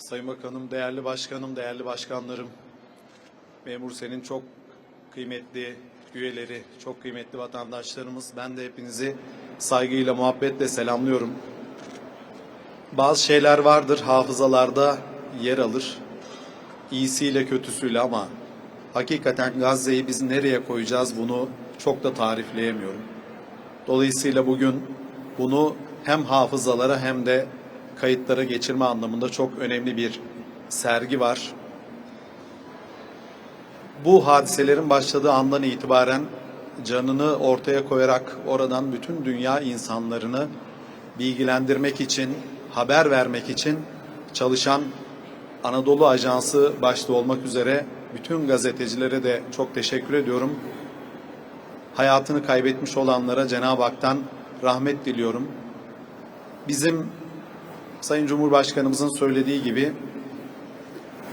Sayın Bakanım, değerli başkanım, değerli başkanlarım, Memur Sen'in çok kıymetli üyeleri, çok kıymetli vatandaşlarımız, ben de hepinizi saygıyla, muhabbetle selamlıyorum. Bazı şeyler vardır, hafızalarda yer alır. İyisiyle kötüsüyle ama hakikaten Gazze'yi biz nereye koyacağız bunu çok da tarifleyemiyorum. Dolayısıyla bugün bunu hem hafızalara hem de kayıtlara geçirme anlamında çok önemli bir sergi var. Bu hadiselerin başladığı andan itibaren canını ortaya koyarak oradan bütün dünya insanlarını bilgilendirmek için, haber vermek için çalışan Anadolu Ajansı başta olmak üzere bütün gazetecilere de çok teşekkür ediyorum. Hayatını kaybetmiş olanlara Cenab-ı Hak'tan rahmet diliyorum. Bizim Sayın Cumhurbaşkanımızın söylediği gibi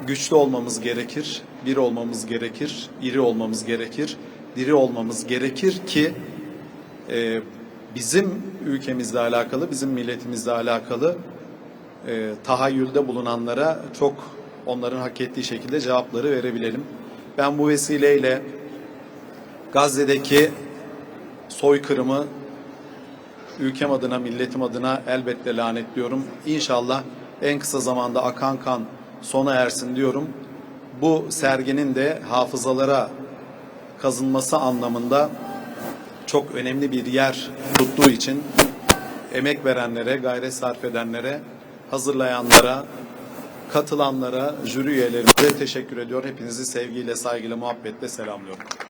güçlü olmamız gerekir, bir olmamız gerekir, iri olmamız gerekir, diri olmamız gerekir ki e, bizim ülkemizle alakalı, bizim milletimizle alakalı e, tahayyülde bulunanlara çok onların hak ettiği şekilde cevapları verebilelim. Ben bu vesileyle Gazze'deki soykırımı ülkem adına, milletim adına elbette lanetliyorum. İnşallah en kısa zamanda akan kan sona ersin diyorum. Bu serginin de hafızalara kazınması anlamında çok önemli bir yer tuttuğu için emek verenlere, gayret sarf edenlere, hazırlayanlara, katılanlara, jüri üyelerimize teşekkür ediyor. Hepinizi sevgiyle, saygıyla, muhabbetle selamlıyorum.